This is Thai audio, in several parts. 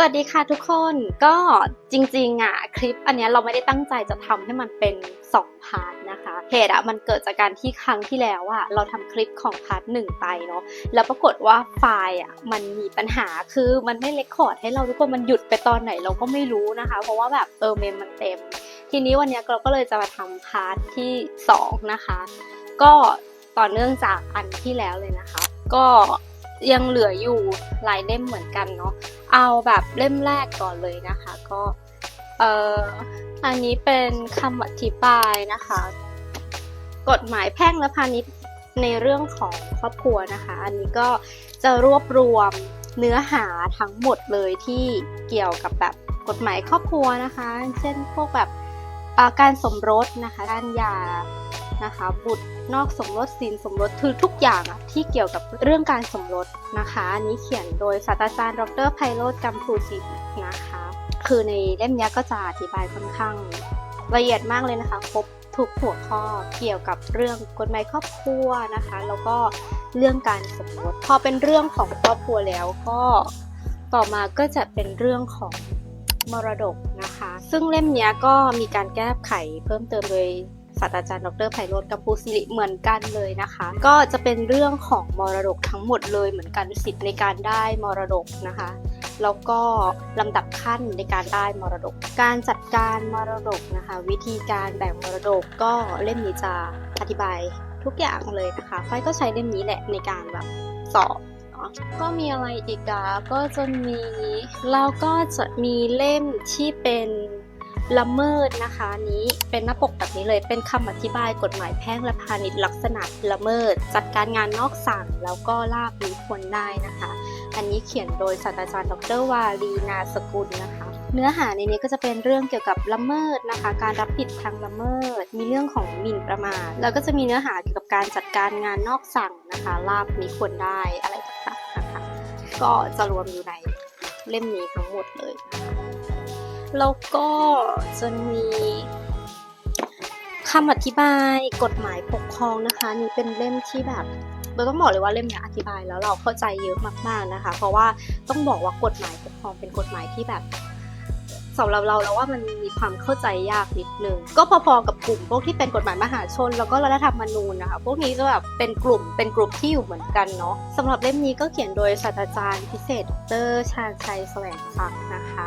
สวัสดีค่ะทุกคนก็จริงๆอะคลิปอันนี้เราไม่ได้ตั้งใจจะทำให้มันเป็น 2 พาร์ทนะคะเหตุอะมันเกิดจากการที่ครั้งที่แล้วอะเราทำคลิปของพาร์ทหนึ่งไปเนาะแล้วปรากฏว่าไฟล์อะมันมีปัญหาคือมันไม่เลคคอร์ดให้เราทุกคนมันหยุดไปตอนไหนเราก็ไม่รู้นะคะ เพราะว่าแบบเออเมมมันเต็ม ทีนี้วันนี้เราก็เลยจะมาทำพาร์ทที่สองนะคะ ก็ต่อเนื่องจากอันที่แล้วเลยนะคะ ก็ ยังเหลืออยู่หลายเล่มเหมือนกันเนาะเอาแบบเล่มแรกก่อนเลยนะคะ ก็เอ่ออันนี้เป็นคำอธิบายนะคะ กฎหมายแพ่งและพาณิชย์ในเรื่องของครอบครัวนะคะ อันนี้ก็จะรวบรวมเนื้อหาทั้งหมดเลยที่เกี่ยวกับแบบกฎหมายครอบครัวนะคะ เช่นพวกแบบการสมรสนะคะการหย่า นะคะ บุตรนอกสมรสสินสมรสคือทุกอย่างอะที่เกี่ยวกับเรื่องการสมรสนะคะอันนี้เขียนโดยศาสตราจารย์ดรไพโรธกัมพูศินะคะ คือในเล่มนี้ก็จะอธิบายค่อนข้างละเอียดมากเลยนะคะ ครบทุกหัวข้อเกี่ยวกับเรื่องกฎหมายครอบครัวนะคะ แล้วก็เรื่องการสมรสพอเป็นเรื่องของครอบครัวแล้วก็ต่อมาก็จะเป็นเรื่องของมรดกนะคะ ซึ่งเล่มนี้ก็มีการแก้ไขเพิ่มเติมโดย ศาสตราจารย์ดรไพโรธกัมพูสิริเหมือนกันเลยนะคะ ก็จะเป็นเรื่องของมรดกทั้งหมดเลยเหมือนกันสิทธิ์ในการได้มรดกนะคะแล้วก็ลำดับขั้นในการได้มรดก การจัดการมรดกนะคะ วิธีการแบ่งมรดกก็เล่มนี้จะอธิบายทุกอย่างเลยนะคะ ไฟก็ใช้เล่มนี้แหละในการแบบสอบเนาะก็มีอะไรอีกอะก็จะมีแล้วก็จะมีเล่มที่เป็น ละเมิดนะคะนี้เป็นหน้าปกแบบนี้เลยเป็นคำอธิบายกฎหมายแพ่งและพาณิชย์ลักษณะละเมิด จัดการงานนอกสั่งแล้วก็ลาบมิควรได้นะคะ อันนี้เขียนโดยศาสตราจารย์ดรวารีนาสกุลนะคะเนื้อหาในนี้ก็จะเป็นเรื่องเกี่ยวกับละเมิดนะคะ การรับผิดทางละเมิด มีเรื่องของหมิ่นประมาท แล้วก็จะมีเนื้อหาเกี่ยวกับการจัดการงานนอกสั่งนะคะลาบมีควรได้อะไรต่างๆนะคะ ก็จะรวมอยู่ในเล่มนี้ทั้งหมดเลยนะคะ แล้วก็จะมีคำอธิบายกฎหมายปกครองนะคะนี่เป็นเล่มที่แบบเราต้องบอกเลยว่าเล่มนี้อธิบายแล้วเราเข้าใจเยอะมากๆนะคะ เพราะว่าต้องบอกว่ากฎหมายปกครองเป็นกฎหมายที่แบบสำหรับเราแล้วว่ามันมีความเข้าใจยากนิดนึงก็พอๆกับกลุ่มพวกที่เป็นกฎหมายมหาชน แล้วก็รัฐธรรมนูญนะคะพวกนี้จะแบบเป็นกลุ่มเป็นกลุ่มที่อยู่เหมือนกันเนาะสำหรับเล่มนี้ก็เขียนโดยศาสตราจารย์พิเศษดรชาญชัยแสวงศักดิ์นะคะ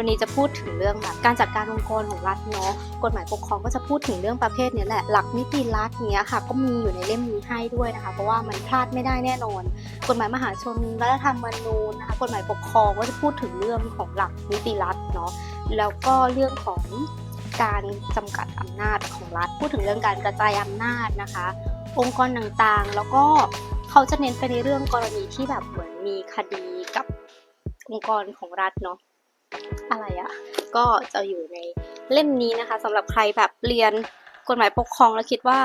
วันนี้จะพูดถึงเรื่องแบบการจัดการองค์กรของรัฐเนาะกฎหมายปกครองก็จะพูดถึงเรื่องประเภทนี้แหละหลักนิติรัฐเนี้ยค่ะ ก็มีอยู่ในเล่มนี้ให้ด้วยนะคะ เพราะว่ามันพลาดไม่ได้แน่นอน กฎหมายมหาชนรัฐธรรมนูญนะคะกฎหมายปกครองก็จะพูดถึงเรื่องของหลักนิติรัฐเนาะแล้วก็เรื่องของการจำกัดอำนาจของรัฐ พูดถึงเรื่องการกระจายอำนาจนะคะ องค์กรต่างๆ แล้วก็เขาจะเน้นไปในเรื่องกรณีที่แบบเหมือนมีคดีกับองค์กรของรัฐเนาะ อะไรอะ่ะก็จะอยู่ในเล่มนี้นะคะสำหรับใครแบบเรียนกฎหมายปกครองแล้วคิดว่า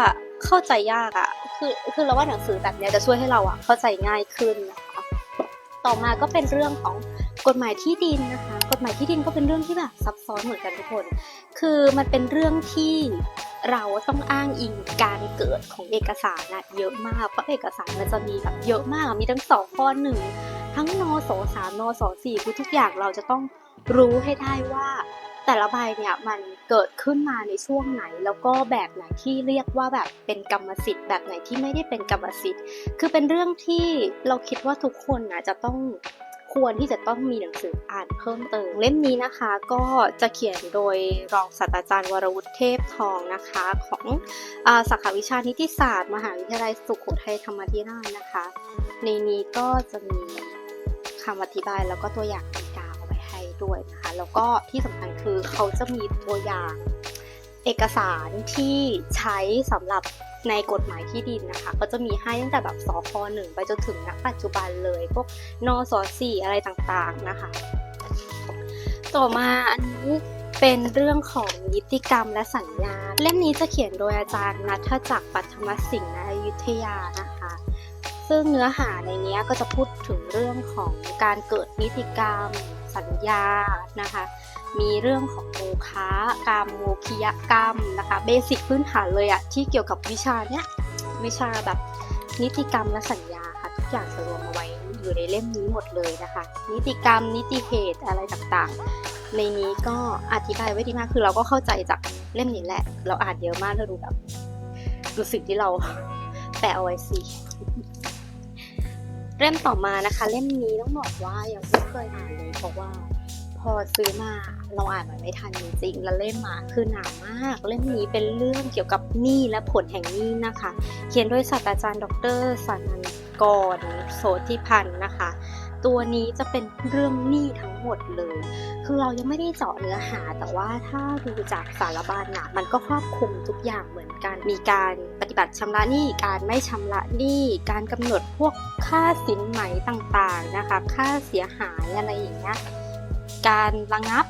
เข้าใจยากอะ่ะคือคือเราว่าหนังสือแบบนี้จะช่วยให้เราอะ่ะเข้าใจง่ายขึ้นนะคะต่อมาก็เป็นเรื่องของกฎหมายที่ดินนะคะ กฎหมายที่ดินก็เป็นเรื่องที่แบบซับซ้อนเหมือนกันทุกคน คือมันเป็นเรื่องที่เราต้องอ้างอิงการเกิดของเอกสารนะเยอะมาก เพราะเอกสารมันจะมีแบบเยอะมาก มีทั้งสองข้อหนึ่งทั้งนสสามนสสี่คือทุกอย่างเราจะต้อง รู้ให้ได้ว่า แต่ละใบเนี่ยมันเกิดขึ้นมาในช่วงไหน แล้วก็แบบไหนที่เรียกว่าแบบเป็นกรรมสิทธิ์แบบไหนที่ไม่ได้เป็นกรรมสิทธิ์ คือเป็นเรื่องที่เราคิดว่าทุกคนนะจะต้องควรที่จะต้องมีหนังสืออ่านเพิ่มเติม เล่มนี้นะคะก็จะเขียนโดยรองศาสตราจารย์วรวุฒิเทพทองนะคะของอสาขาวิชานิติศาสตร์ มหาวิทยาลัยสุโขทัยธรรมธิราชนะคะ ในนี้ก็จะมีคำอธิบายแล้วก็ตัวอย่าง ด้วยนะคะแล้วก็ที่สำคัญคือเขาจะมีตัวอย่าง เอกสารที่ใช้สำหรับในกฎหมายที่ดินนะคะ ก็จะมีให้ตั้งแต่แบบสคหนึ่งไปจนถึงณปัจจุบันเลย พวกนสสี่อะไรต่างๆนะคะ ต่อมาอันนี้เป็นเรื่องของนิติกรรมและสัญญา เล่มนี้จะเขียนโดยอาจารย์นัทจักรปัทมสิงห์ณอยุธยานะคะ ซึ่งเนื้อหาในนี้ก็จะพูดถึงเรื่องของการเกิดนิติกรรม สัญญานะคะ มีเรื่องของโมฆะกรรมโมคิยกรรมนะคะเบสิกพื้นฐานเลยอะที่เกี่ยวกับวิชาเนี้ยวิชาแบบนิติกรรมและสัญญาค่ะทุกอย่างจะรวมเอาไว้อยู่ในเล่มนี้หมดเลยนะคะ นิติกรรมนิติเหตุอะไรต่างๆ ในนี้ก็อธิบายไว้ดีมากคือเราก็เข้าใจจากเล่มนี้แหละ เราอ่านเยอะมากเราดูแบบดูสิ่งที่เราแปะเอาไว้สิ เล่มต่อมานะคะ เล่มนี้ต้องบอกว่ายังไม่เคยอ่านเลยเพราะว่า พอซื้อมาเราอ่านมันไม่ทันจริงๆแล้วเล่มมาคือหนามาก เล่มนี้เป็นเรื่องเกี่ยวกับหนี้และผลแห่งหนี้นะคะ เขียนโดยศาสตราจารย์ ดรสันนันกรโสธิพันธ์นะคะ ตัวนี้จะเป็นเรื่องหนี้ทั้ง หมดเลย คือเรายังไม่ได้เจาะเนื้อหา แต่ว่าถ้าดูจากสารบัญน่ะมันก็ครอบคลุมทุกอย่างเหมือนกัน มีการปฏิบัติชำระหนี้ การไม่ชำระหนี้ การกำหนดพวกค่าสินไหมต่างๆนะคะ ค่าเสียหายอะไรอย่างเงี้ย การระงับ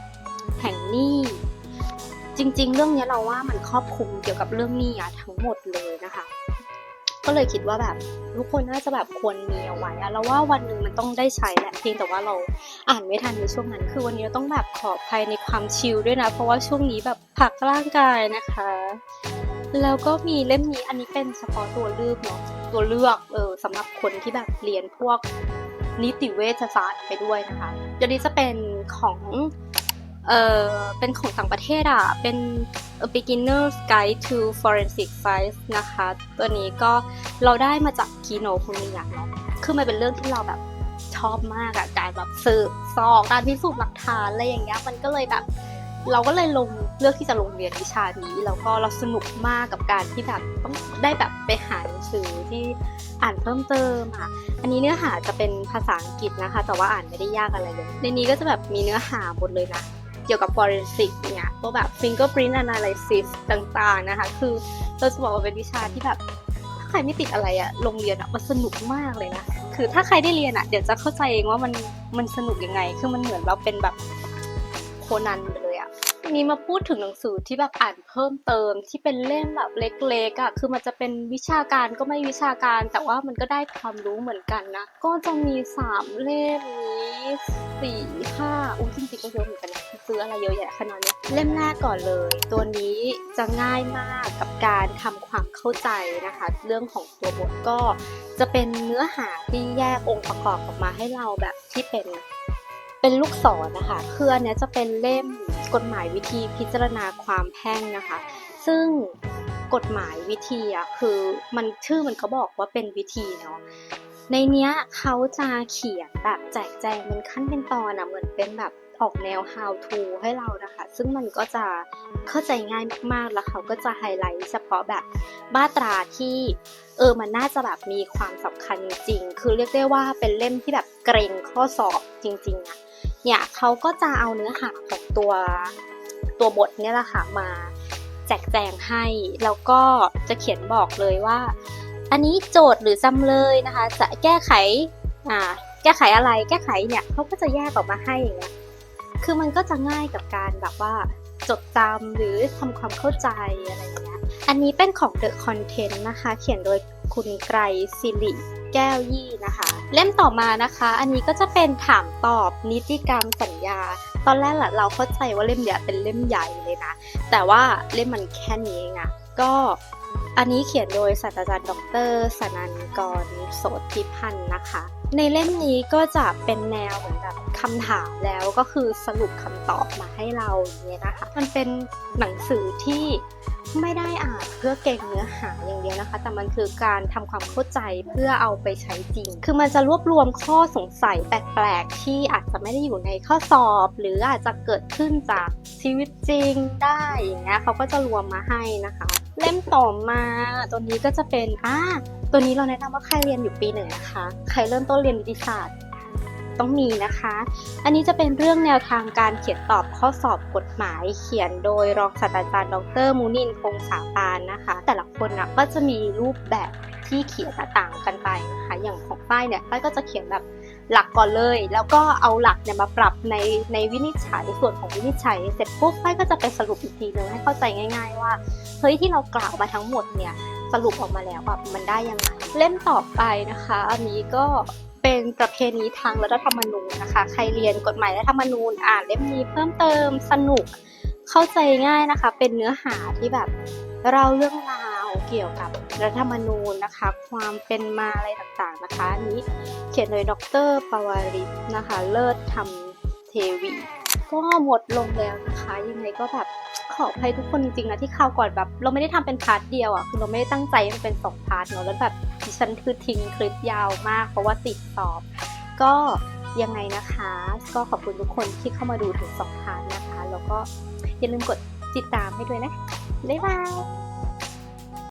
แห่งหนี้จริง ๆ เรื่องเนี้ยเราว่ามันครอบคลุมเกี่ยวกับเรื่องหนี้อะทั้งหมดเลยนะคะ ก็เลยคิดว่าแบบทุกคนน่าจะแบบควรมีเอาไว้อะเราว่าวันหนึ่งมันต้องได้ใช้แหละเพียงแต่ว่าเราอ่านไม่ทันในช่วงนั้น คือวันนี้เราต้องแบบขออภัยในความชิลด้วยนะ เพราะว่าช่วงนี้แบบพักร่างกายนะคะ แล้วก็มีเล่มนี้อันนี้เป็นเฉพาะตัวเลือกเนาะตัวเลือกเออสำหรับคนที่แบบเรียนพวกนิติเวชศาสตร์ไปด้วยนะคะเดี๋ยวนี้จะเป็นของ เออเป็นของต่างประเทศอะ เป็น A Beginner's Guide to Forensic Science นะคะ ตัวนี้ก็เราได้มาจากคีโนคุนิยะเนาะคือมันเป็นเรื่องที่เราแบบชอบมากอะการแบบสืบสอบการพิสูจน์หลักฐานอะไรอย่างเงี้ยมันก็เลยแบบ เราก็เลยลงเลือกที่จะลงเรียนวิชานี้แล้วก็เราสนุกมากกับการที่แบบต้องได้แบบไปหาหนังสือที่อ่านเพิ่มเติมค่ะอันนี้เนื้อหาจะเป็นภาษาอังกฤษนะคะ แต่ว่าอ่านไม่ได้ยากอะไรเลยในนี้ก็จะแบบมีเนื้อหาหมดเลยนะ เกี่ยวกับ forensic เนี่ยพวกแบบ fingerprint analysis ต่างๆนะคะ คือเราจะบอกว่าเป็นวิชาที่แบบถ้าใครไม่ติดอะไรอะโรงเรียนอะมันสนุกมากเลยนะ คือถ้าใครได้เรียนอะเดี๋ยวจะเข้าใจเองว่ามันมันสนุกยังไง คือมันเหมือนเราเป็นแบบโคนันเลย อะทีนี้มาพูดถึงหนังสือที่แบบอ่านเพิ่มเติมที่เป็นเล่มแบบเล็กๆอะคือมันจะเป็นวิชาการก็ไม่วิชาการ แต่ว่ามันก็ได้ความรู้เหมือนกันนะ ก็จะมีสามเล่มนี้สี่ห้าอุ้ยจริงๆก็เยอะเหมือนกันนะซื้ออะไรเยอะแยะขนาดนี้เล่มแรกก่อนเลย ตัวนี้จะง่ายมากกับการทำความเข้าใจนะคะ เรื่องของตัวบทก็จะเป็นเนื้อหาที่แยกองค์ประกอบออกมาให้เราแบบที่เป็นเป็นลูกศรนะคะคืออันนี้จะเป็นเล่ม กฎหมายวิธีพิจารณาความแพ่งนะคะ ซึ่งกฎหมายวิธีอะคือมันชื่อมันก็บอกว่าเป็นวิธีเนาะในเนี้ยเขาจะเขียนแบบแจกแจงเป็นขั้นเป็นตอนอะเหมือนเป็นแบบออกแนว how to ให้เรานะคะ ซึ่งมันก็จะเข้าใจง่ายมากๆ แล้วเขาก็จะไฮไลท์เฉพาะแบบมาตราที่เออมันน่าจะแบบมีความสำคัญจริง คือเรียกได้ว่าเป็นเล่มที่แบบเกรงข้อสอบจริงๆอะเนี่ยเขาก็จะเอาเนื้อหาของ ตัวตัวบทเนี่ยแหละค่ะมาแจกแจงให้ แล้วก็จะเขียนบอกเลยว่า อันนี้โจทย์หรือจำเลยนะคะ จะแก้ไขอ่าแก้ไขอะไรแก้ไขเนี่ยเขาก็จะแยกออกมาให้อย่างเงี้ยคือมันก็จะง่ายกับการแบบว่าจดจำหรือทำความเข้าใจอะไรอย่างเงี้ย อันนี้เป็นของ The Content นะคะ เขียนโดยคุณไกรสิริแก้วยี่นะคะ เล่มต่อมานะคะ อันนี้ก็จะเป็นถามตอบนิติกรรมสัญญา ตอนแรกแหละเราเข้าใจว่าเล่มเนี้ยเป็นเล่มใหญ่เลยนะ แต่ว่าเล่มมันแค่นี้เองอะก็อันนี้เขียนโดยศาสตราจารย์ ดรสนันกรโสธิพันธ์นะคะ ในเล่มนี้ก็จะเป็นแนวเหมือนแบบคำถามแล้วก็คือสรุปคำตอบมาให้เราอย่างเงี้ยนะคะ มันเป็นหนังสือที่ ไม่ได้อ่านเพื่อเก่งเนื้อหาอย่างเดียวนะคะ แต่มันคือการทำความเข้าใจเพื่อเอาไปใช้จริง คือมันจะรวบรวมข้อสงสัยแปลกๆ ที่อาจจะไม่ได้อยู่ในข้อสอบ หรืออาจจะเกิดขึ้นจากชีวิตจริงได้อย่างเงี้ยเขาก็จะรวมมาให้นะคะ เล่มต่อมาตัวนี้ก็จะเป็นอ่าตัวนี้เราแนะนำว่าใครเรียนอยู่ปีหนึ่งนะคะ ใครเริ่มต้นเรียนนิติศาสตร์ ต้องมีนะคะ อันนี้จะเป็นเรื่องแนวทางการเขียนตอบข้อสอบกฎหมาย เขียนโดยรองศาสตราจารย์ดรมูนินคงสาปานนะคะ แต่ละคนนะก็จะมีรูปแบบที่เขียนต่างกันไปนะคะอย่างของป้ายเนี่ยป้ายก็จะเขียนแบบหลักก่อนเลย แล้วก็เอาหลักเนี่ยมาปรับในในวินิจฉัยส่วนของวินิจฉัย เสร็จปุ๊บป้ายก็จะไปสรุปอีกทีนึงให้เข้าใจง่าย ๆ ว่าเฮ้ยที่เรากล่าวมาทั้งหมดเนี่ยสรุปออกมาแล้วแบบมันได้ยังไงเล่มต่อไปนะคะ อันนี้ก็ เป็นประเพณีทางรัฐธรรมนูญนะคะ ใครเรียนกฎหมายรัฐธรรมนูญอ่านเล่มนี้เพิ่มเติมสนุกเข้าใจง่ายนะคะ เป็นเนื้อหาที่แบบเราเรื่องราวเกี่ยวกับรัฐธรรมนูญนะคะ ความเป็นมาอะไรต่างๆนะคะอันนี้เขียนโดยดรปวาริศนะคะ เลิศธรรมเทวี ก็หมดลงแล้วนะคะยังไงก็แบบขออภัยทุกคนจริงๆนะที่คราวก่อนแบบ เราไม่ได้ทำเป็นพาร์ทเดียวอะคือเราไม่ได้ตั้งใจให้มันเป็นสองพาร์ทเนอะแล้วแบบ ฉันคือทิ้งคลิปยาวมาก เพราะว่าติดสอบ ก็ยังไงนะคะ ก็ขอบคุณทุกคนที่เข้ามาดูถึงสองพาร์ทนะคะ แล้วก็อย่าลืมกดติดตามให้ด้วยนะ บ๊ายบาย